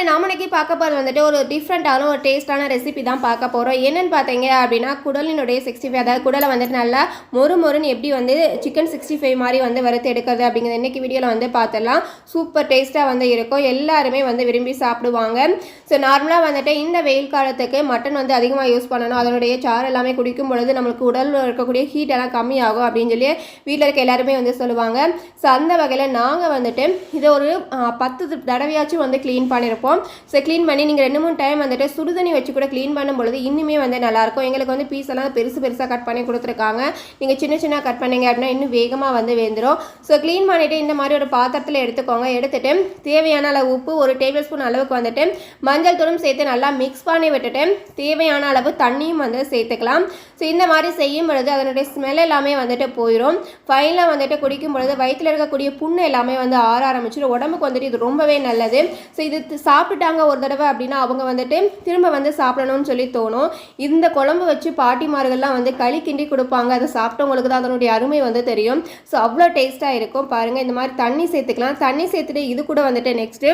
அதில் நாம பார்க்க போகிறது வந்துட்டு ஒரு டிஃப்ரெண்ட்டான ஒரு டேஸ்ட்டான ரெசிபி தான் பார்க்க போகிறோம் என்னென்னு பார்த்தீங்க அப்படின்னா குடலினுடைய சிக்ஸ்டி ஃபைவ் அதாவது குடலை வந்துட்டு நல்லா மொறு மொறுன்னு எப்படி வந்து சிக்கன் சிக்ஸ்டி ஃபைவ் மாதிரி வந்து வறுத்து எடுக்கிறது அப்படிங்கிறது இன்றைக்கி வீடியோவில் வந்து பார்த்துடலாம். சூப்பர் டேஸ்ட்டாக வந்து இருக்கும். எல்லாருமே வந்து விரும்பி சாப்பிடுவாங்க. ஸோ நார்மலாக வந்துட்டு இந்த வெயில் காலத்துக்கு மட்டன் வந்து அதிகமாக யூஸ் பண்ணணும். அதனுடைய சாறு எல்லாமே குடிக்கும் பொழுது நம்மளுக்கு உடலில் இருக்கக்கூடிய ஹீட் எல்லாம் கம்மியாகும் அப்படின்னு சொல்லி வீட்டில் இருக்க எல்லாருமே வந்து சொல்லுவாங்க. ஸோ அந்த வகையில் நாங்கள் வந்துட்டு இதை ஒரு பத்து தடவையாச்சும் வந்து க்ளீன் பண்ணியிருப்போம் ஸோ க்ளீன் பண்ணி நீங்கள் ரெண்டு மூணு டைம் வந்துட்டு சுடுதண்ணி வச்சு கூட க்ளீன் பண்ணும் பொழுது இன்னுமே வந்து நல்லாயிருக்கும். எங்களுக்கு வந்து பீஸ் எல்லாம் பெருசு பெருசாக கட் பண்ணி கொடுத்துருக்காங்க. நீங்கள் சின்ன சின்ன கட் பண்ணீங்க அப்படின்னா இன்னும் வேகமாக வந்து வெந்துடும் ஸோ க்ளீன் பண்ணிவிட்டு இந்த மாதிரி ஒரு பாத்திரத்தில் எடுத்துக்கோங்க. எடுத்துகிட்டு தேவையான அளவு உப்பு ஒரு டேபிள் ஸ்பூன் அளவுக்கு வந்துட்டு மஞ்சள் தூளும் சேர்த்து நல்லா மிக்ஸ் பண்ணி விட்டுட்டு தேவையான அளவு தண்ணியும் வந்து சேர்த்துக்கலாம். ஸோ இந்த மாதிரி செய்யும் பொழுது அதனுடைய ஸ்மெல் எல்லாமே வந்துட்டு போயிடும் ஃபைனலாக வந்துட்டு குடிக்கும் பொழுது வயிற்றில் இருக்கக்கூடிய புண்ணு எல்லாமே வந்து ஆற ஆரம்பிச்சிடும் உடம்புக்கு வந்துட்டு இது ரொம்பவே நல்லது. ஸோ இது சா சாப்பிட்டாங்க ஒரு தடவை அப்படின்னா அவங்க வந்துட்டு திரும்ப வந்து சாப்பிடணும்னு சொல்லி தோணும். இந்த குழம்பு வச்சு பாட்டிமார்கள்லாம் வந்து களி கிண்டி கொடுப்பாங்க. அதை சாப்பிட்டவங்களுக்கு தான் அதனுடைய அருமை வந்து தெரியும். ஸோ அவ்வளோ டேஸ்ட்டாக இருக்கும். பாருங்கள் இந்த மாதிரி தண்ணி சேர்த்துக்கலாம். தண்ணி சேர்த்துட்டு இது கூட வந்துட்டு நெக்ஸ்ட்டு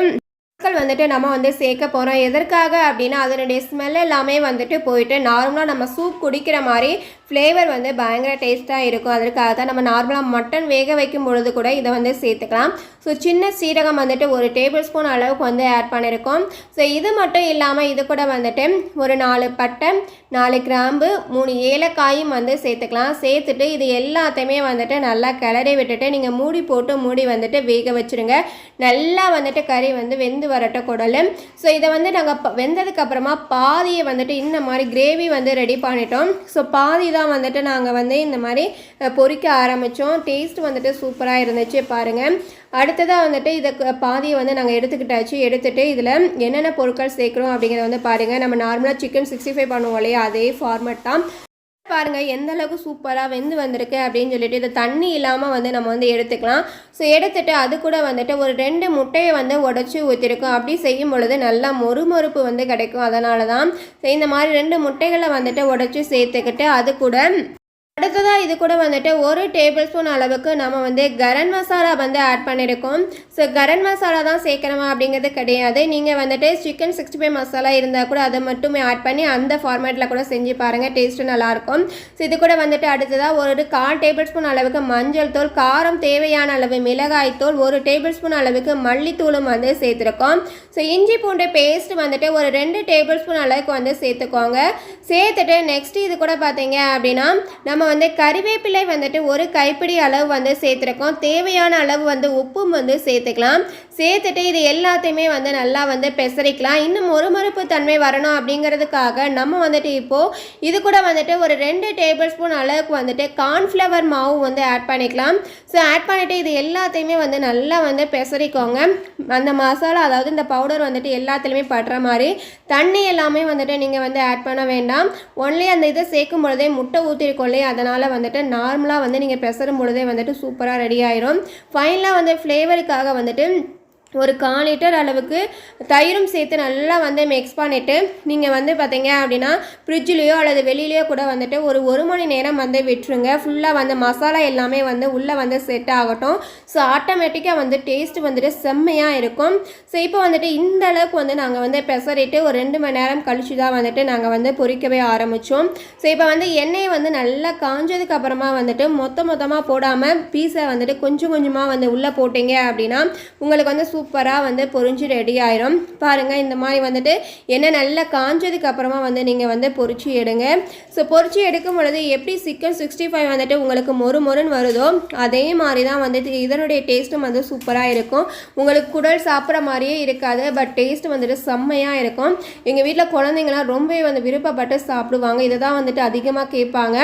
பொருட்கள் வந்துட்டு நம்ம வந்து சேர்க்க போகிறோம் எதற்காக அப்படின்னா அதனுடைய ஸ்மெல் எல்லாமே வந்துட்டு போயிட்டு நார்மலாக நம்ம சூப் குடிக்கிற மாதிரி ஃப்ளேவர் வந்து பயங்கர டேஸ்ட்டாக இருக்கும். அதற்காக தான் நம்ம நார்மலாக மட்டன் வேக வைக்கும் பொழுது கூட இதை வந்து சேர்த்துக்கலாம். ஸோ சின்ன சீரகம் வந்துட்டு ஒரு டேபிள் ஸ்பூன் அளவுக்கு வந்து ஆட் பண்ணியிருக்கோம் ஸோ இது மட்டும் இல்லாமல் இது கூட வந்துட்டு ஒரு நாலு பட்டை நாலு கிராம்பு மூணு ஏலக்காயும் வந்து சேர்த்துக்கலாம். சேர்த்துட்டு இது எல்லாத்தையுமே வந்துட்டு நல்லா கிளறி விட்டுட்டு நீங்கள் மூடி போட்டு மூடி வந்துட்டு வேக வச்சுருங்க. நல்லா வந்துட்டு கறி வந்து வெந்து வரட்ட குடல். ஸோ இதை வந்து நாங்கள் வெந்ததுக்கப்புறமா பாதியை வந்துட்டு இந்த மாதிரி கிரேவி வந்து ரெடி பண்ணிட்டோம். ஸோ பாதி தான் வந்துட்டு நாங்கள் வந்து இந்த மாதிரி பொறிக்க ஆரம்பித்தோம் டேஸ்ட் வந்துட்டு சூப்பராக இருந்துச்சு பாருங்கள் அடுத்ததாக வந்துட்டு இதை க- பாதியை வந்து நாங்கள் எடுத்துக்கிட்டாச்சு. எடுத்துகிட்டு இதில் என்னென்ன பொருட்கள் சேர்க்குறோம் அப்படிங்கிறத வந்து பாருங்கள் நம்ம நார்மலாக சிக்கன் சிக்ஸ்டி ஃபைவ் பண்ணுவோம் இல்லையா? அதே ஃபார்மேட் தான். பாருங்கள் எந்த அளவுக்கு சூப்பராக வெந்து வந்திருக்கு அப்படின்னு சொல்லிட்டு இது தண்ணி இல்லாமல் வந்து நம்ம வந்து எடுத்துக்கலாம். ஸோ எடுத்துகிட்டு அது கூட வந்துட்டு ஒரு ரெண்டு முட்டையை வந்து உடச்சி ஊற்றிருக்கோம் அப்படி செய்யும் பொழுது நல்லா மொறுமொறுப்பு வந்து கிடைக்கும். அதனால தான் ஸோ இந்த மாதிரி ரெண்டு முட்டைகளை வந்துட்டு உடச்சி சேர்த்துக்கிட்டு அது கூட அடுத்ததாக இது கூட வந்துட்டு ஒரு டேபிள் ஸ்பூன் அளவுக்கு நம்ம வந்து கரம் மசாலா வந்து ஆட் பண்ணியிருக்கோம் ஸோ கரம் மசாலா தான் சேர்க்கணுமா அப்படிங்கிறது கிடையாது. நீங்கள் வந்துட்டு சிக்கன் சிக்ஸ்டி ஃபைவ் மசாலா இருந்தால் கூட அதை மட்டுமே ஆட் பண்ணி அந்த ஃபார்மேட்டில் கூட செஞ்சு பாருங்கள் டேஸ்ட்டு நல்லாயிருக்கும் ஸோ இது கூட வந்துட்டு அடுத்ததாக ஒரு கால் டேபிள் ஸ்பூன் அளவுக்கு மஞ்சள் தூள் காரம் தேவையான அளவு மிளகாய் தூள் ஒரு டேபிள் ஸ்பூன் அளவுக்கு மல்லித்தூளும் வந்து சேர்த்துருக்கோம். ஸோ இஞ்சி பூண்டு பேஸ்ட் வந்துட்டு ஒரு ரெண்டு டேபிள் ஸ்பூன் அளவுக்கு வந்து சேர்த்துக்கோங்க. சேர்த்துட்டு நெக்ஸ்ட் இது கூட பார்த்தீங்க அப்படின்னா நம்ம வந்து கறிவேப்பிலை வந்துட்டு ஒரு கைப்பிடி அளவு வந்து சேர்த்துருக்கோம். தேவையான அளவு வந்து உப்பும் வந்து சேர்த்துக்கலாம். சேர்த்துட்டு இது எல்லாத்தையுமே வந்து நல்லா வந்து பெசரிக்கலாம். இன்னும் ஒரு தன்மை வரணும் அப்படிங்கிறதுக்காக நம்ம வந்துட்டு இப்போது இது கூட வந்துட்டு ஒரு ரெண்டு டேபிள் ஸ்பூன் அளவுக்கு வந்துட்டு கார்ன்ஃப்ளவர் மாவு வந்து ஆட் பண்ணிக்கலாம். ஸோ ஆட் பண்ணிவிட்டு இது எல்லாத்தையுமே வந்து நல்லா வந்து பெசரிக்கோங்க. அந்த மசாலா அதாவது இந்த பவுடர் வந்துட்டு எல்லாத்துலேயுமே படுற மாதிரி தண்ணி எல்லாமே வந்துட்டு நீங்கள் வந்து ஆட் பண்ண வேண்டாம். ஒன்லி அந்த இதை சேர்க்கும் பொழுதே முட்டை ஊற்றிருக்கோம் இல்லையா? அதனால் வந்துட்டு நார்மலாக வந்து நீங்கள் பெசரும் பொழுதே வந்துட்டு சூப்பராக ரெடி ஆயிரும். ஃபைனலாக வந்து ஃப்ளேவருக்காக வந்துட்டு ஒரு கால் லிட்டர் அளவுக்கு தயிரும் சேர்த்து நல்லா வந்து மிக்ஸ் பண்ணிவிட்டு நீங்கள் வந்து பார்த்தீங்க அப்படின்னா ஃப்ரிட்ஜ்லேயோ அல்லது வெளியிலையோ கூட வந்துட்டு ஒரு ஒரு மணி நேரம் வந்து விட்டுருங்க. ஃபுல்லாக வந்து மசாலா எல்லாமே வந்து உள்ளே வந்து செட் ஆகட்டும். ஸோ ஆட்டோமேட்டிக்காக வந்து டேஸ்ட் வந்துட்டு செம்மையாக இருக்கும். ஸோ இப்போ வந்துட்டு இந்த அளவுக்கு வந்து நாங்கள் வந்து பெசரிட்டு ஒரு ரெண்டு மணி நேரம் கழித்து தான் வந்துட்டு நாங்கள் வந்து பொறிக்கவே ஆரம்பித்தோம் ஸோ இப்போ வந்து எண்ணெயை வந்து நல்லா காஞ்சதுக்கு அப்புறமா வந்துட்டு மொத்த மொத்தமாக போடாமல் பீஸை வந்துட்டு கொஞ்சம் கொஞ்சமாக வந்து உள்ளே போட்டிங்க அப்படின்னா உங்களுக்கு வந்து சூப்பராக வந்து பொறிஞ்சு ரெடி ஆயிரும். பாருங்கள் இந்த மாதிரி வந்துட்டு எண்ணெய் நல்லா காஞ்சதுக்கு அப்புறமா வந்து நீங்கள் வந்து பொறிச்சு எடுங்க. ஸோ பொரிச்சு எடுக்கும் பொழுது எப்படி சிக்கன் சிக்ஸ்டி ஃபைவ் வந்துட்டு உங்களுக்கு மொறு மொறுன்னு வருதோ அதே மாதிரி தான் வந்துட்டு இதனுடைய டேஸ்ட்டும் வந்து சூப்பராக இருக்கும். உங்களுக்கு குடல் சாப்பிட்ற மாதிரியே இருக்காது பட் டேஸ்ட் வந்துட்டு செம்மையாக இருக்கும். எங்கள் வீட்டில் குழந்தைங்களாம் ரொம்பவே வந்து விருப்பப்பட்டு சாப்பிடுவாங்க. இதை தான் வந்துட்டு அதிகமாக கேட்பாங்க.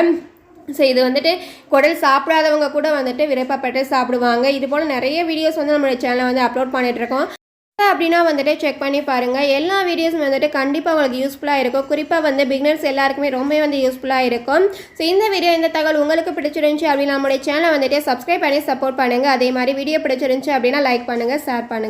ஸோ இது வந்துட்டு குடல் சாப்பிடாதவங்க கூட வந்துட்டு விருப்பப்பட்டு சாப்பிடுவாங்க. இது போல் நிறைய வீடியோஸ் வந்து நம்மளோட சேனலில் வந்து அப்லோட் பண்ணிகிட்ருக்கோம் அப்படின்னா வந்துட்டு செக் பண்ணி பாருங்கள் எல்லா வீடியோஸும் வந்துட்டு கண்டிப்பாக உங்களுக்கு யூஸ்ஃபுல்லாக இருக்கும். குறிப்பாக வந்து பிகினர்ஸ் எல்லாருக்குமே ரொம்ப வந்து யூஸ்ஃபுல்லாக இருக்கும். ஸோ இந்த வீடியோ இந்த தகவல் உங்களுக்கு பிடிச்சிருந்துச்சு அப்படின்னா நம்மளுடைய சேனலை வந்துட்டு சப்ஸ்கிரைப் பண்ணி சப்போர்ட் பண்ணுங்கள் அதே மாதிரி வீடியோ பிடிச்சிருந்துச்சு அப்படின்னா லைக் பண்ணுங்கள் ஷேர் பண்ணுங்கள்